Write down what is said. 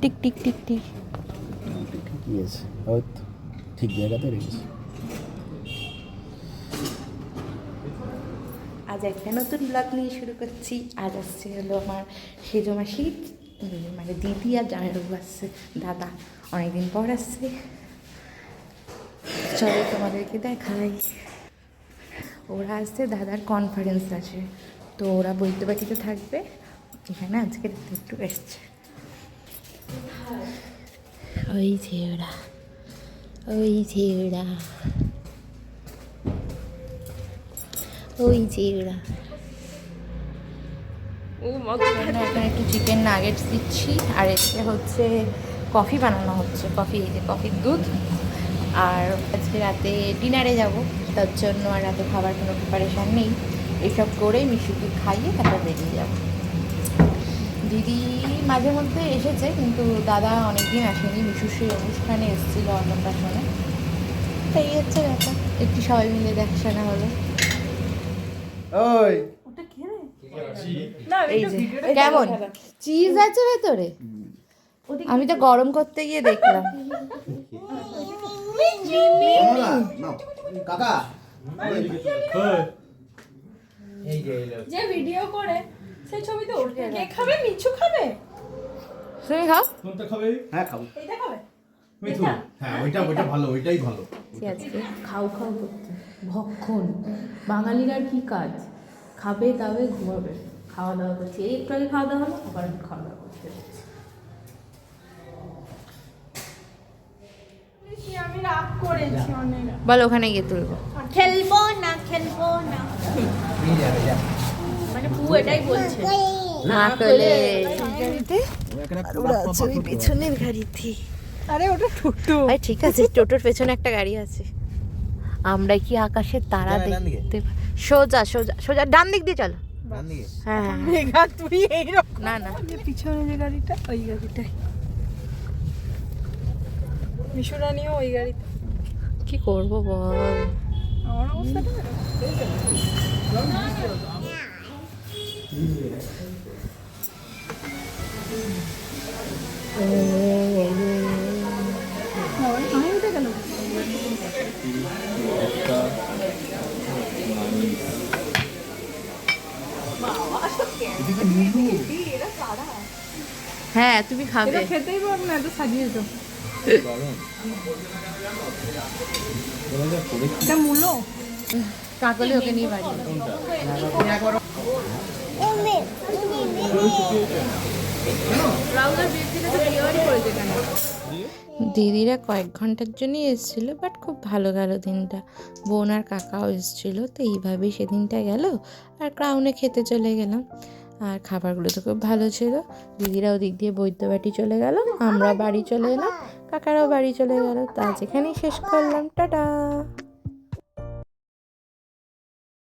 Tick tick tick tick. আছে। হয়তো ঠিক জায়গাতে রেখেছি। আজ একটা নতুন ব্লগ নিয়ে শুরু করছি। আজ আসছে হলো আমার সেজো মাসি মানে দিদি আর জামাইবাবু আসছে। দাদা অনেকদিন পর আসছে। চলো তোমাদেরকে দেখাই। ওরা আসছে দাদার কনফারেন্স আছে। তো ওরা বইতে বাটিতে থাকবে। এখানে আজকে একটু এসছে ওই যে ওরা ওই যে ওরা ওই যে ওরা এখন একটু চিকেন নাগেটস দিচ্ছি। আর এতে হচ্ছে কফি বানানো হচ্ছে। কফি এই যে কফির দুধ। আর আজকে রাতে ডিনারে যাব। তার জন্য আর রাতে খাবার কোনো প্রিপারেশান নেই। এসব করে মিশুকে খাইয়ে তারপর বেরিয়ে যাব। দিদি মাঝে মধ্যে এসেছে কিন্তু দাদা অনেকদিন আসেনি। মিশুর সেই অনুষ্ঠানে এসেছিল অন্নপ্রাশনে। তো এই হচ্ছে ব্যাপার। একটু সবাই মিলে দেখাশোনা হলো। ওই। কেমন? চিজ আছে ভেতরে? আমি তো গরম করতে গিয়ে দেখলাম। কাকা। যে ভিডিও করে সেই ছবিতে উঠবে কে খাবে? মিছু খাবে? তুমি খাও? কোনটা খাবে? হ্যাঁ খাব। এইটা খাবে? মিঠু। হ্যাঁ ওইটা ওইটা ভালো ওইটাই ভালো। আজকে খাও খাও করতে ভক্ষণ। বাঙালির আর কি কাজ? খাবে দাবে ঘুমাবে। খাওয়া দাওয়া করছে। এই একটু আগে খাওয়া দাওয়া হলো আবার খাওয়া দাওয়া করছে। বলো ওখানে গিয়ে তুলবো। খেলব না খেলব না। মানে পু এটাই বলছে। না করলে ওরা আছে ওই পেছনের গাড়িতে আরে ওটা আরে ঠিক আছে টোটোর পেছনে একটা গাড়ি আছে আমরা কি আকাশের তারা দেখতে সোজা সোজা সোজা ডান দিক দিয়ে চলো হ্যাঁ তুই এইরকম না না পিছনে যে গাড়িটা ওই গাড়িটাই মিশুরানিও ওই গাড়িতে কি করব বল আমার অবস্থাটা হ্যাঁ তুমি খাবে। খেতেই পারব না এত সাজিয়েছো এটা মূলো? কাকলে ওকে নিয়ে বাড়ি। দিদিরা কয়েক ঘণ্টার জন্যই এসেছিল বাট খুব ভালো গেল দিনটা। বোন আর কাকাও এসেছিল, তো এইভাবেই সেদিনটা গেল, আর ক্রাউনে খেতে চলে গেলাম। আর খাবারগুলো তো খুব ভালো ছিল। দিদিরা ওদিক দিয়ে বৈদ্যবাটি চলে গেল, আমরা বাড়ি চলে এলাম, কাকারাও বাড়ি চলে গেল, তা যেখানেই শেষ করলাম। টাটা!